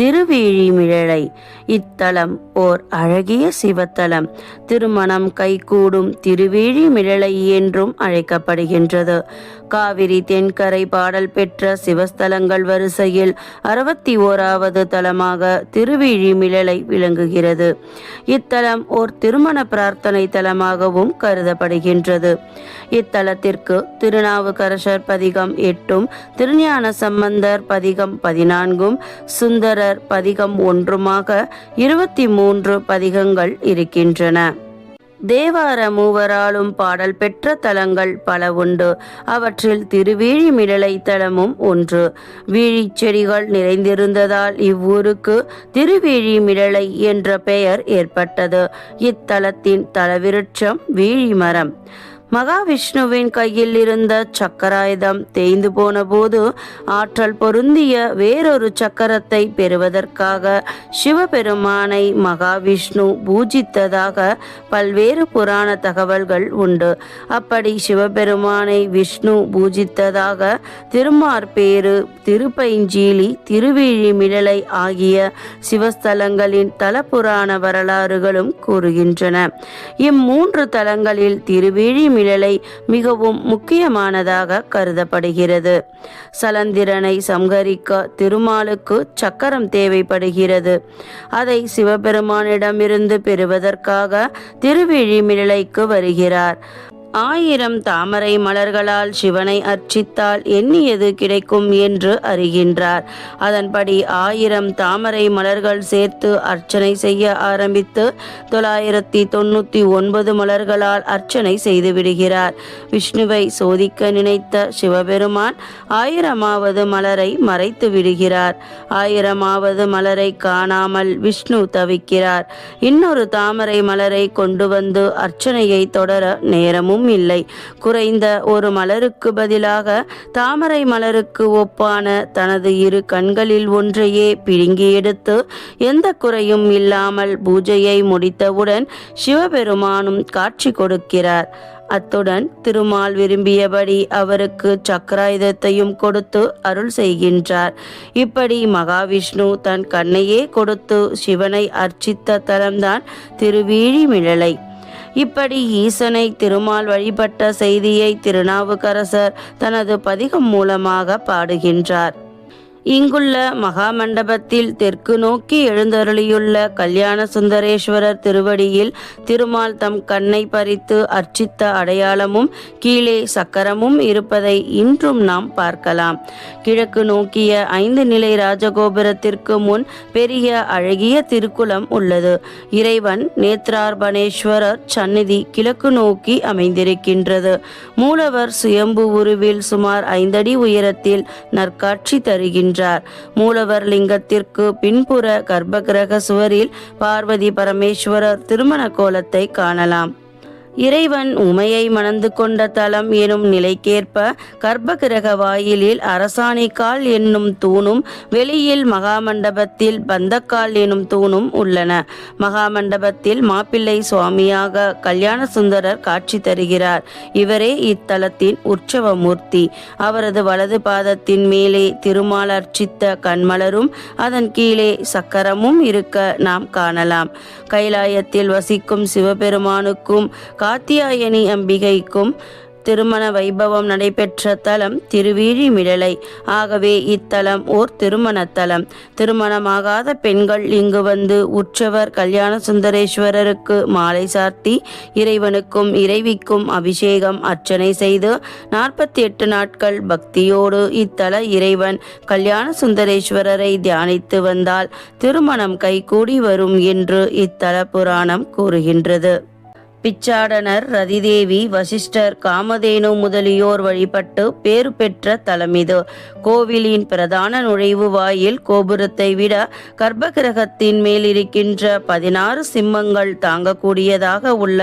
திருவேழிமிழலை இத்தலம் ஓர் அழகிய சிவத்தலம். திருமணம் கைகூடும் திருவேழிமிழலை என்றும் அழைக்கப்படுகின்றது. காவிரி தென்கரை பாடல் பெற்ற சிவஸ்தலங்கள் வரிசையில் அறுபத்தி ஓராவது தலமாக திருவேழிமிழலை விளங்குகிறது. இத்தலம் ஓர் திருமண பிரார்த்தனை தலமாகவும் கருதப்படுகின்றது. இத்தலத்திற்கு திருநாவுக்கரசர் பதிகம் எட்டும் திருஞான சம்பந்தர் பதிகம் பதினான்கும் சுந்தர சுந்தரர் பதிகம் ஒன்றுமாக இருபத்தி மூன்று பதிகங்கள் இருக்கின்றன. தேவார மூவராலும் பாடல் பெற்ற தலங்கள் பல உண்டு. அவற்றில் திருவேழிமிடலை தலமும் ஒன்று. வீழிச்செடிகள் நிறைந்திருந்ததால் இவ்வூருக்கு திருவேழிமிடலை என்ற பெயர் ஏற்பட்டது. இத்தலத்தின் தலவிருட்சம் வீழிமரம் மகாவிஷ்ணுவின் கையில் இருந்த சக்கராயுதம் தேய்ந்து போன போது ஆற்றல் பொருந்திய வேறொரு சக்கரத்தை பெறுவதற்காக சிவபெருமானை மகாவிஷ்ணு பூஜித்ததாக பல்வேறு புராண தகவல்கள் உண்டு. அப்படி சிவபெருமானை விஷ்ணு பூஜித்ததாக திருமார்பேறு திருப்பைஞ்சீலி திருவிழிமிழலை ஆகிய சிவஸ்தலங்களின் தலப்புராண வரலாறுகளும் கூறுகின்றன. இம்மூன்று தலங்களில் திருவிழி மிழலை மிகவும் முக்கியமானதாக கருதப்படுகிறது. சலந்திரனை சம்ஹரிக்க திருமாலுக்கு சக்கரம் தேவைப்படுகிறது. அதை சிவபெருமானிடமிருந்து பெறுவதற்காக திருவிழிமிழலைக்கு வருகிறார். ஆயிரம் தாமரை மலர்களால் சிவனை அர்ச்சித்தால் எண்ணியது கிடைக்கும் என்று அறிகின்றார். அதன்படி ஆயிரம் தாமரை மலர்கள் சேர்த்து அர்ச்சனை செய்ய ஆரம்பித்து தொள்ளாயிரத்தி தொண்ணூற்றி ஒன்பது மலர்களால் அர்ச்சனை செய்து விடுகிறார். விஷ்ணுவை சோதிக்க நினைத்த சிவபெருமான் ஆயிரமாவது மலரை மறைத்து விடுகிறார். ஆயிரமாவது மலரை காணாமல் விஷ்ணு தவிக்கிறார். இன்னொரு தாமரை மலரை கொண்டு வந்து அர்ச்சனையை தொடர நேரமும் இல்லை. குறைந்த ஒரு மலருக்கு பதிலாக தாமரை மலருக்கு ஒப்பான தனது இரு கண்களில் ஒன்றையே பிடுங்கி எடுத்து எந்த குறையும் இல்லாமல் பூஜையை முடித்தவுடன் சிவபெருமானும் காட்சி கொடுக்கிறார். அத்துடன் திருமால் விரும்பியபடி அவருக்கு சக்கராயுதத்தையும் கொடுத்து அருள் செய்கின்றார். இப்படி மகாவிஷ்ணு தன் கண்ணையே கொடுத்து சிவனை அர்ச்சித்த தலம்தான் திருவீழிமிழலை இப்படி ஈசனை திருமால் வழிபட்ட செய்தியை திருநாவுக்கரசர் தனது பதிகம் மூலமாக பாடுகின்றார். இங்குள்ள மகாமண்டபத்தில் தெற்கு நோக்கி எழுந்தருளியுள்ள கல்யாண சுந்தரேஸ்வரர் திருவடியில் திருமால் தம் கண்ணை பறித்து அர்ச்சித்த அடையாளமும் கீழே சக்கரமும் இருப்பதை இன்றும் நாம் பார்க்கலாம். கிழக்கு நோக்கிய ஐந்து நிலை ராஜகோபுரத்திற்கு முன் பெரிய அழகிய திருக்குளம் உள்ளது. இறைவன் நேத்ரார்பணேஸ்வரர் சந்நிதி கிழக்கு நோக்கி அமைந்திருக்கின்றது. மூலவர் சுயம்பு உருவில் சுமார் ஐந்தடி உயரத்தில் நற்காட்சி தருகின்றார் மூலவர் லிங்கத்திற்கு பின்புற கர்ப்பகிரக சுவரில் பார்வதி பரமேஸ்வரர் திருமண கோலத்தை காணலாம். இறைவன் உமையை மணந்து கொண்ட தலம் எனும் நிலைக்கேற்ப கர்ப்பகிரக வாயிலில் அரசாணிக்கால் என்னும் தூணும் வெளியில் மகாமண்டபத்தில் பந்தக்கால் எனும் தூணும் உள்ளன. மகாமண்டபத்தில் மாப்பிள்ளை சுவாமியாக கல்யாண சுந்தரர் காட்சி தருகிறார். இவரே இத்தலத்தின் உற்சவ மூர்த்தி அவரது வலது பாதத்தின் மேலே திருமால் அர்ச்சித்த கண்மலரும் அதன் கீழே சக்கரமும் இருக்க நாம் காணலாம். கைலாயத்தில் வசிக்கும் சிவபெருமானுக்கும் காத்தியாயனி அம்பிகைக்கும் திருமண வைபவம் நடைபெற்ற தலம் திருவீழிமிழலை ஆகவே இத்தலம் ஓர் திருமணத்தலம் திருமணமாகாத பெண்கள் இங்கு வந்து உற்சவர் கல்யாண சுந்தரேஸ்வரருக்கு மாலை சார்த்தி இறைவனுக்கும் இறைவிக்கும் அபிஷேகம் அர்ச்சனை செய்து நாற்பத்தி எட்டு நாட்கள் பக்தியோடு இத்தல இறைவன் கல்யாண சுந்தரேஸ்வரரை தியானித்து வந்தால் திருமணம் கைகூடி வரும் என்று இத்தல புராணம் கூறுகின்றது. பிச்சாடனர் ரதிதேவி வசிஷ்டர் காமதேனு முதலியோர் வழிபட்டு பேறு பெற்ற தலமிது கோவிலின் பிரதான நுழைவு வாயில் கோபுரத்தை விட கர்ப்பகிரகத்தின் மேல் இருக்கின்ற பதினாறு சிம்மங்கள் தாங்கக்கூடியதாக உள்ள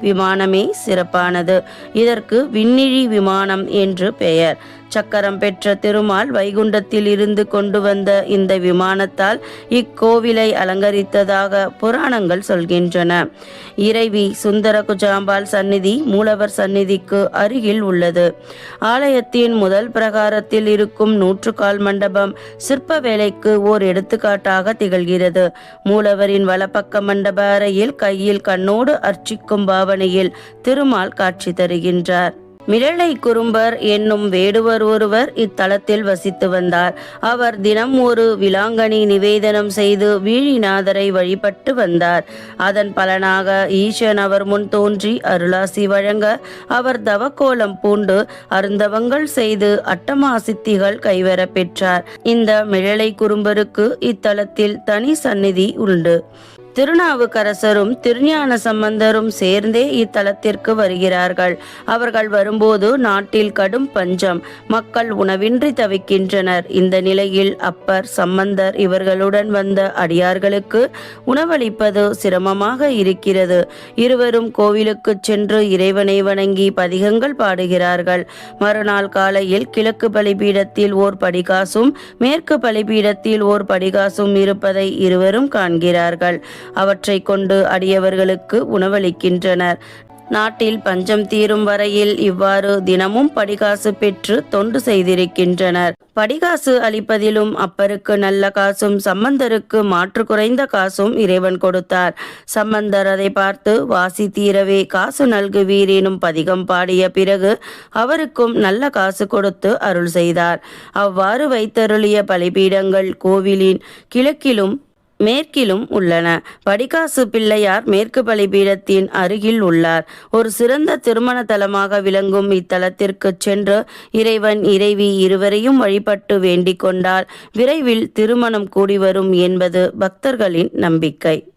விமானமே சிறப்பானது. இதற்கு விண்ணிழி விமானம் என்று பெயர். சக்கரம் பெற்ற திருமால் வைகுண்டத்தில் இருந்து கொண்டு வந்த இந்த விமானத்தால் இக்கோவிலை அலங்கரித்ததாக புராணங்கள் சொல்கின்றன. இறைவி சுந்தர குஜாம்பாள் சந்நிதி மூலவர் சந்நிதிக்கு அருகில் உள்ளது. ஆலயத்தின் முதல் பிரகாரத்தில் இருக்கும் நூற்றுக்கால் மண்டபம் சிற்ப வேலைக்கு ஓர் எடுத்துக்காட்டாக திகழ்கிறது. மூலவரின் வலப்பக்க மண்டப அறையில் கையில் கண்ணோடு அர்ச்சிக்கும் பாவனையில் திருமால் காட்சி தருகின்றார். மிரளை குறும்பர் என்னும் வேடுவர் ஒருவர் இத்தலத்தில் வசித்து வந்தார். அவர் தினம் ஒரு விலாங்கனி நிவேதனம் செய்து வீழிநாதரை வழிபட்டு வந்தார். அதன் பலனாக ஈசன் அவர் முன் தோன்றி அருளாசி வழங்க அவர் தவக்கோலம் பூண்டு அருந்தவங்கள் செய்து அட்டமா சித்திகள் கைவர பெற்றார். இந்த மிழலை குறும்பருக்கு இத்தலத்தில் தனி சந்நிதி உண்டு. திருநாவுக்கரசரும் திருஞான சம்பந்தரும் சேர்ந்தே இத்தலத்திற்கு வருகிறார்கள். அவர்கள் வரும்போது நாட்டில் கடும் பஞ்சம் மக்கள் உணவின்றி தவிக்கின்றனர். இந்த நிலையில் அப்பர் சம்பந்தர் இவர்களுடன் வந்த அடியார்களுக்கு உணவளிப்பது சிரமமாக இருக்கிறது. இருவரும் கோவிலுக்கு சென்று இறைவனை வணங்கி பதிகங்கள் பாடுகிறார்கள். மறுநாள் காலையில் கிழக்கு பலிபீடத்தில் ஓர் படிகாசும் மேற்கு பலிபீடத்தில் ஓர் படிகாசும் இருப்பதை இருவரும் காண்கிறார்கள். அவற்றை கொண்டு அடியவர்களுக்கு உணவளிக்கின்றனர். நாட்டில் பஞ்சம் தீரும் வரையில் இவ்வாறு தினமும் படிகாசு பெற்று தொண்டு செய்திருக்கின்றனர். படிகாசு அளிப்பதிலும் அப்பருக்கு நல்ல காசும் சம்பந்தருக்கு மாற்று குறைந்த காசும் இறைவன் கொடுத்தார். சம்பந்தர் அதை பார்த்து வாசி தீரவே காசு நல்குவீர் எனும் பதிகம் பாடிய பிறகு அவருக்கும் நல்ல காசு கொடுத்து அருள் செய்தார். அவ்வாறு வைத்தருளிய பலிபீடங்கள் கோவிலின் கிழக்கிலும் மேற்கிலும் உள்ளன. படிகாசு பிள்ளையார் மேற்கு பலிபீடத்தின் அருகில் உள்ளார். ஒரு சிறந்த திருமண தலமாக விளங்கும் இத்தலத்திற்கு சென்று இறைவன் இறைவி இருவரையும் வழிபட்டு வேண்டிக் கொண்டால் விரைவில் திருமணம் கூடி வரும் என்பது பக்தர்களின் நம்பிக்கை.